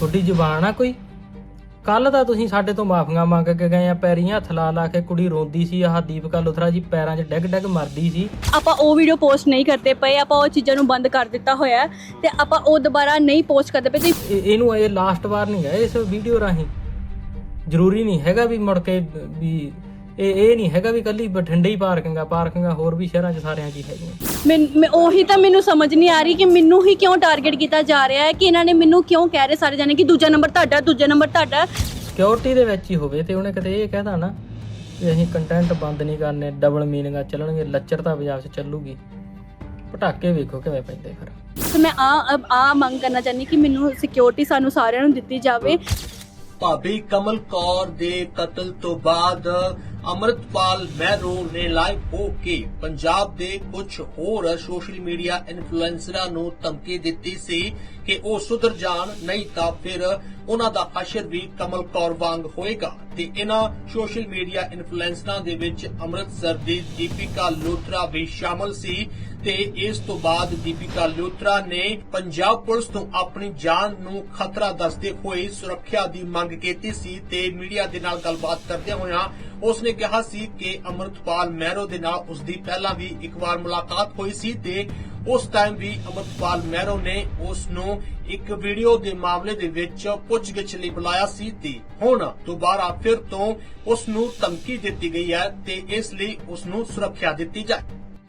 ਤੁਹਾਡੀ ਜ਼ੁਬਾਨ ਆ ਕੋਈ? ਕੱਲ ਤਾਂ ਤੁਸੀਂ ਸਾਡੇ ਤੋਂ ਮਾਫੀਆਂ ਮੰਗ ਕੇ ਗਏ ਆ ਪੈਰੀਆਂ ਹੱਥ ਲਾ ਲਾ ਕੇ ਕੁੜੀ ਰੋਂਦੀ ਸੀ ਆਹ ਦੀਪਕਾ ਲੁਥਰਾ ਜੀ ਪੈਰਾਂ 'ਚ ਡਿੱਗ ਡਿੱਗ ਮਰਦੀ ਸੀ। ਆਪਾਂ ਉਹ ਵੀਡੀਓ ਪੋਸਟ ਨਹੀਂ ਕਰਦੇ ਪਏ ਆਪਾਂ ਉਹ ਚੀਜ਼ਾਂ ਨੂੰ ਬੰਦ ਕਰ ਦਿੱਤਾ ਹੋਇਆ ਹੈ ਤੇ ਆਪਾਂ ਉਹ ਦੁਬਾਰਾ ਨਹੀਂ ਪੋਸਟ ਕਰਦੇ ਪਏ। ਤੇ ਇਹ- ਇਹਨੂੰ ਇਹ ਲਾਸਟ ਵਾਰ ਨਹੀਂ ਹੈ ਇਸ ਵੀਡੀਓ ਰਾਹੀਂ। ਜ਼ਰੂਰੀ ਨਹੀਂ ਹੈਗਾ ਵੀ ਮੁੜ ਕੇ ਵੀ ਇਹ ਇਹ ਨਹੀਂ ਹੈਗਾ ਵੀ ਕੱਲੀ ਬਠਿੰਡੇ ਹੀ ਪਾਰਕਿੰਗ ਆ ਪਾਰਕਿੰਗਾਂ ਹੋਰ ਵੀ ਸ਼ਹਿਰਾਂ 'ਚ ਸਾਰਿਆਂ 'ਚ ਹੀ ਹੈਗੀਆਂ। ਮੈਂ ਮੈਂ ਉਹੀ ਤਾਂ ਮੈਨੂੰ ਸਮਝ ਨਹੀਂ ਆ ਰਹੀ ਕਿ ਮੈਨੂੰ ਹੀ ਕਿਉਂ ਟਾਰਗੇਟ ਕੀਤਾ ਜਾ ਰਿਹਾ ਹੈ ਕਿ ਇਹਨਾਂ ਨੇ ਮੈਨੂੰ ਕਿਉਂ ਕਹਿ ਰਹੇ ਸਾਰੇ ਜਾਣੇ ਕਿ ਦੂਜਾ ਨੰਬਰ ਤੁਹਾਡਾ ਦੂਜਾ ਨੰਬਰ ਤੁਹਾਡਾ। ਸਿਕਿਉਰਿਟੀ ਦੇ ਵਿੱਚ ਹੀ ਹੋਵੇ ਤੇ ਉਹਨੇ ਕਿਤੇ ਇਹ ਕਹਿਦਾ ਨਾ ਵੀ ਅਸੀਂ ਕੰਟੈਂਟ ਬੰਦ ਨਹੀਂ ਕਰਨੇ ਡਬਲ ਮੀਨਿੰਗਾਂ ਚੱਲਣਗੇ ਲੱਚਰਤਾ ਪੰਜਾਬ 'ਚ ਚੱਲੂਗੀ। ਪਟਾਕੇ ਵੇਖੋ ਕਿਵੇਂ ਪੈਂਦੇ ਫਿਰ। ਤੇ ਮੈਂ ਆ ਆ ਮੰਗ ਕਰਨਾ ਚਾਹੁੰਦੀ ਕਿ ਮੈਨੂੰ ਸਿਕਿਉਰਿਟੀ ਸਾਨੂੰ ਸਾਰਿਆਂ ਨੂੰ ਦਿੱਤੀ ਜਾਵੇ। ਭਾਬੀ ਕਮਲ ਕੌਰ ਦੇ ਕਤਲ ਤੋਂ ਬਾਅਦ ਅਮਰਤਪਾਲ ਮਹਿਰੋ ਨੇ ਲਾਈਵ ਹੋ ਕੇ ਪੰਜਾਬ ਦੇ ਕੁਝ ਹੋਰ ਸੋਸ਼ਲ ਮੀਡੀਆ ਇਨਫਲੂਐਂਸਰਾਂ ਨੂੰ ਧਮਕੀ ਦਿੱਤੀ ਸੀ ਕਿ ਉਹ ਸੁਧਰ ਜਾਣ, ਨਹੀਂ ਤਾਂ ਫਿਰ ਉਹਨਾਂ ਦਾ ਅਸ਼ਰ ਵੀ ਕਮਲ ਕੌਰ ਵਾਂਗ ਹੋਏਗਾ। ਤੇ ਇਹਨਾਂ ਸੋਸ਼ਲ ਮੀਡੀਆ ਇਨਫਲੂਐਂਸਰਾਂ ਦੇ ਵਿੱਚ ਅੰਮ੍ਰਿਤਸਰ ਦੀ ਦੀਪਿਕਾ ਲੋਥਰਾ ਵੀ ਸ਼ਾਮਲ ਸੀ ਤੇ ਇਸ ਤੋਂ ਬਾਅਦ ਦੀਪਿਕਾ ਲੋਥਰਾ ਨੇ ਪੰਜਾਬ ਪੁਲਿਸ ਤੋਂ ਆਪਣੀ ਜਾਨ ਨੂੰ ਖਤਰਾ ਦੱਸਦੇ ਹੋਏ ਸੁਰੱਖਿਆ ਦੀ ਮੰਗ ਕੀਤੀ ਸੀ ਤੇ ਮੀਡੀਆ ਦੇ ਨਾਲ ਗੱਲਬਾਤ ਕਰਦਿਆਂ ਹੋਇਆਂ ਉਸਨੇ ਕਿਹਾ ਸੀ ਕਿ ਅਮਰਤਪਾਲ ਮਹਿਰੋ ਦੇ ਨਾਲ ਉਸ ਦੀ ਪਹਿਲਾਂ ਵੀ ਇੱਕ ਵਾਰ ਮੁਲਾਕਾਤ ਹੋਈ ਸੀ ਤੇ ਉਸ ਟਾਈਮ ਵੀ ਅਮਰਤਪਾਲ ਮਹਿਰੋ ਨੇ ਉਸ ਨੂੰ ਇੱਕ ਵੀਡੀਓ ਦੇ ਮਾਮਲੇ ਦੇ ਵਿੱਚ ਪੁੱਛਗਿੱਛ ਲਈ ਬੁਲਾਇਆ ਸੀ ਤੇ ਹੁਣ ਦੁਬਾਰਾ ਫਿਰ ਤੋਂ ਉਸ ਨੂੰ ਧਮਕੀ ਦਿੱਤੀ ਗਈ ਹੈ ਤੇ ਇਸ ਲਈ ਉਸ ਨੂੰ ਸੁਰੱਖਿਆ ਦਿੱਤੀ ਜਾਏ।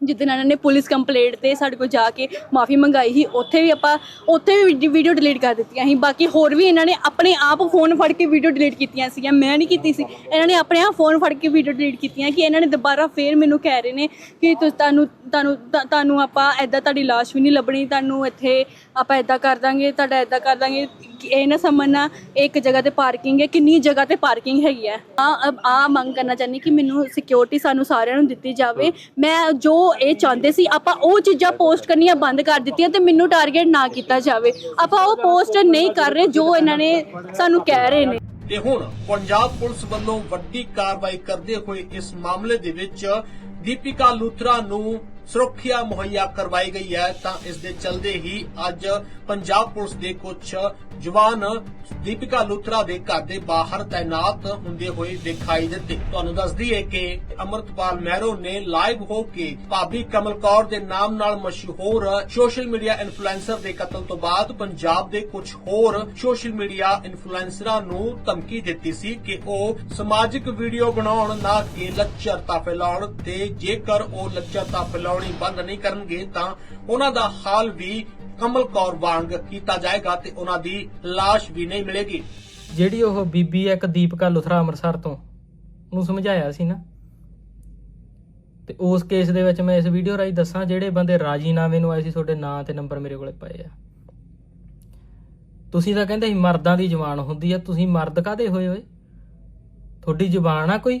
ਜਿੱਦਣ ਇਹਨਾਂ ਨੇ ਪੁਲਿਸ ਕੰਪਲੇਂਟ ਤੇ ਸਾਡੇ ਕੋਲ ਜਾ ਕੇ ਮਾਫੀ ਮੰਗਾਈ ਸੀ, ਉੱਥੇ ਵੀ ਆਪਾਂ, ਉੱਥੇ ਵੀ ਵੀਡੀਓ ਡਿਲੀਟ ਕਰ ਦਿੱਤੀਆਂ ਸੀ। ਬਾਕੀ ਹੋਰ ਵੀ ਇਹਨਾਂ ਨੇ ਆਪਣੇ ਆਪ ਫੋਨ ਫੜ ਕੇ ਵੀਡੀਓ ਡਿਲੀਟ ਕੀਤੀਆਂ ਸੀਗੀਆਂ, ਮੈਂ ਨਹੀਂ ਕੀਤੀ ਸੀ। ਇਹਨਾਂ ਨੇ ਆਪਣੇ ਆਪ ਫੋਨ ਫੜ ਕੇ ਵੀਡੀਓ ਡਿਲੀਟ ਕੀਤੀਆਂ ਕਿ ਇਹਨਾਂ ਨੇ ਦੁਬਾਰਾ ਫੇਰ ਮੈਨੂੰ ਕਹਿ ਰਹੇ ਨੇ ਕਿ ਤੁਹਾਨੂੰ ਤੁਹਾਨੂੰ ਤੁਹਾਨੂੰ ਆਪਾਂ ਐਦਾਂ ਤੁਹਾਡੀ ਲਾਸ਼ ਵੀ ਨਹੀਂ ਲੱਭਣੀ, ਤੁਹਾਨੂੰ ਇੱਥੇ ਆਪਾਂ ਐਦਾਂ ਕਰ ਦਾਂਗੇ, ਤੁਹਾਡਾ ਐਦਾਂ ਕਰ ਦਾਂਗੇ। ਕਿ ਇਹ ਨਾ ਸਮਝਣਾ ਇੱਕ ਜਗ੍ਹਾ ਤੇ ਪਾਰਕਿੰਗ ਹੈ, ਕਿੰਨੀ ਜਗ੍ਹਾ ਤੇ ਪਾਰਕਿੰਗ ਹੈਗੀ ਹੈ। ਆ ਆ ਮੰਗ ਕਰਨਾ ਚਾਹੁੰਦੀ ਕਿ ਮੈਨੂੰ ਸਿਕਿਉਰਿਟੀ ਸਾਨੂੰ ਸਾਰਿਆਂ ਨੂੰ ਦਿੱਤੀ ਜਾਵੇ। ਮੈਂ ਜੋ ਇਹ ਚਾਹੁੰਦੇ ਸੀ, ਆਪਾਂ ਉਹ ਚੀਜ਼ਾਂ ਪੋਸਟ ਕਰਨੀਆਂ ਬੰਦ ਕਰ ਦਿੱਤੀਆਂ ਤੇ ਮੈਨੂੰ ਟਾਰਗੇਟ ਨਾ ਕੀਤਾ ਜਾਵੇ। ਆਪਾਂ ਉਹ ਪੋਸਟ ਨਹੀਂ ਕਰ ਰਹੇ ਜੋ ਇਹਨਾਂ ਨੇ ਸਾਨੂੰ ਕਹਿ ਰਹੇ ਨੇ। ਤੇ ਹੁਣ ਪੰਜਾਬ ਪੁਲਿਸ ਵੱਲੋਂ ਵੱਡੀ ਕਾਰਵਾਈ ਕਰਦੇ ਹੋਏ ਇਸ ਮਾਮਲੇ ਦੇ ਵਿੱਚ ਦੀਪਿਕਾ ਲੂਥਰਾ ਨੂੰ ਸੁਰੱਖਿਆ ਮੁਹੱਈਆ ਕਰਵਾਈ ਗਈ ਹੈ। ਤਾਂ ਇਸ ਦੇ ਚਲਦੇ ਹੀ ਅੱਜ ਪੰਜਾਬ ਪੁਲਿਸ ਦੇ ਕੁਝ ਜਵਾਨ ਦੀਪਿਕਾ ਲੂਥਰਾ ਦੇ ਘਰ ਦੇ ਬਾਹਰ ਤਾਇਨਾਤ ਹੁੰਦੇ ਹੋਏ ਦਿਖਾਈ ਦਿੱਤੇ। ਤੁਹਾਨੂੰ ਦੱਸਦੀ ਦਈਏ ਕਿ ਅਮਰਤਪਾਲ ਮਹਿਰੋ ਨੇ ਲਾਈਵ ਹੋ ਕੇ ਭਾਬੀ ਕਮਲ ਕੌਰ ਦੇ ਨਾਮ ਨਾਲ ਮਸ਼ਹੂਰ ਸੋਸ਼ਲ ਮੀਡੀਆ ਇਨਫਲੂਐਂਸਰ ਦੇ ਕਤਲ ਤੋਂ ਬਾਅਦ ਪੰਜਾਬ ਦੇ ਕੁਝ ਹੋਰ ਸੋਸ਼ਲ ਮੀਡੀਆ ਇਨਫਲੂਐਂਸਰਾਂ ਨੂੰ ਧਮਕੀ ਦਿੱਤੀ ਸੀ ਕਿ ਉਹ ਸਮਾਜਿਕ ਵੀਡੀਓ ਬਣਾਉਣ ਨਾ ਕਿ ਲੱਚਰਤਾ ਫੈਲਾਉਣ ਤੇ ਜੇਕਰ ਉਹ ਲੱਚਰਤਾ ਫੈਲਾਉਣੀ ਬੰਦ ਨਹੀਂ ਕਰਨਗੇ ਤਾਂ ਉਹਨਾਂ ਦਾ ਹਾਲ ਵੀ ਕਮਲ ਕੌਰ ਵਾਂਗ ਕੀਤਾ ਜਾਏਗਾ ਤੇ ਉਹਨਾਂ ਦੀ ਲਾਸ਼ ਵੀ ਨਹੀਂ ਮਿਲੇਗੀ। ਜਿਹੜੀ ਉਹ ਬੀਬੀ ਇੱਕ ਦੀਪਕਾ ਲੁਥਰਾ ਅੰਮ੍ਰਿਤਸਰ ਤੋਂ, ਉਹਨੂੰ ਸਮਝਾਇਆ ਸੀ ਨਾ? ਤੇ ਉਸ ਕੇਸ ਦੇ ਵਿੱਚ ਮੈਂ ਇਸ ਵੀਡੀਓ ਰਾਹੀਂ ਦੱਸਾਂ, ਜਿਹੜੇ ਬੰਦੇ ਰਾਜੀਨਾਮੇ ਨੂੰ ਆਏ ਸੀ, ਤੁਹਾਡੇ ਨਾਂ ਤੇ ਨੰਬਰ ਮੇਰੇ ਕੋਲੇ ਪਏ ਆ। ਤੁਸੀਂ ਤਾਂ ਕਹਿੰਦੇ ਸੀ ਮਰਦਾਂ ਦੀ ਜ਼ੁਬਾਨ ਹੁੰਦੀ ਆ, ਤੁਸੀਂ ਮਰਦ ਕਾਦੇ ਹੋਏ ਹੋਏ? ਤੁਹਾਡੀ ਜ਼ੁਬਾਨ ਆ ਕੋਈ?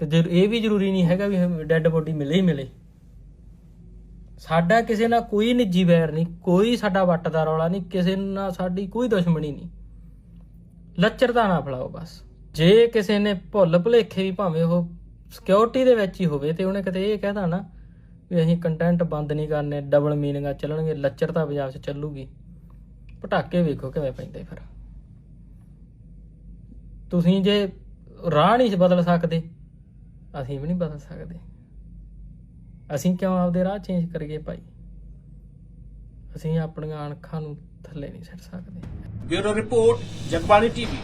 ਤੇ ਜੇ ਇਹ ਵੀ ਜ਼ਰੂਰੀ ਨਹੀਂ ਹੈਗਾ ਵੀ ਡੈੱਡ ਬੋਡੀ ਮਿਲੇ ਹੀ ਮਿਲੇ। ਸਾਡਾ ਕਿਸੇ ਨਾਲ ਕੋਈ ਨਿੱਜੀ ਵੈਰ ਨਹੀਂ, ਕੋਈ ਸਾਡਾ ਵੱਟ ਦਾ ਰੌਲਾ ਨਹੀਂ, ਕਿਸੇ ਨਾਲ ਸਾਡੀ ਕੋਈ ਦੁਸ਼ਮਣੀ ਨਹੀਂ। ਲੱਚਰਤਾ ਨਾ ਫਲਾਓ ਬਸ। ਜੇ ਕਿਸੇ ਨੇ ਭੁੱਲ ਭੁਲੇਖੇ ਵੀ ਭਾਵੇਂ ਉਹ ਸਿਕਿਉਰਿਟੀ ਦੇ ਵਿੱਚ ਹੀ ਹੋਵੇ ਤੇ ਉਹਨੇ ਕਿਤੇ ਇਹ ਕਹਿਦਾ ਨਾ ਵੀ ਅਸੀਂ ਕੰਟੈਂਟ ਬੰਦ ਨਹੀਂ ਕਰਨੇ ਡਬਲ ਮੀਨਿੰਗਾਂ ਚੱਲਣਗੇ ਲੱਚਰਤਾ ਪੰਜਾਬ 'ਚ ਚੱਲੂਗੀ। ਪਟਾਕੇ ਵੇਖੋ ਕਿਵੇਂ ਪੈਂਦੇ ਫਿਰ। ਤੁਸੀਂ ਜੇ ਰਾਹ ਨਹੀਂ ਬਦਲ ਸਕਦੇ ਅਸੀਂ ਵੀ ਨਹੀਂ ਬਦਲ ਸਕਦੇ। ਅਸੀਂ ਕਿਉਂ ਆਪਦੇ ਰਾਹ ਚੇਂਜ ਕਰੀਏ ਭਾਈ? ਅਸੀਂ ਆਪਣੀਆਂ ਅਣਖਾਂ ਨੂੰ ਥੱਲੇ ਨਹੀਂ ਛੱਡ ਸਕਦੇ। Bureau report, Jagbani TV.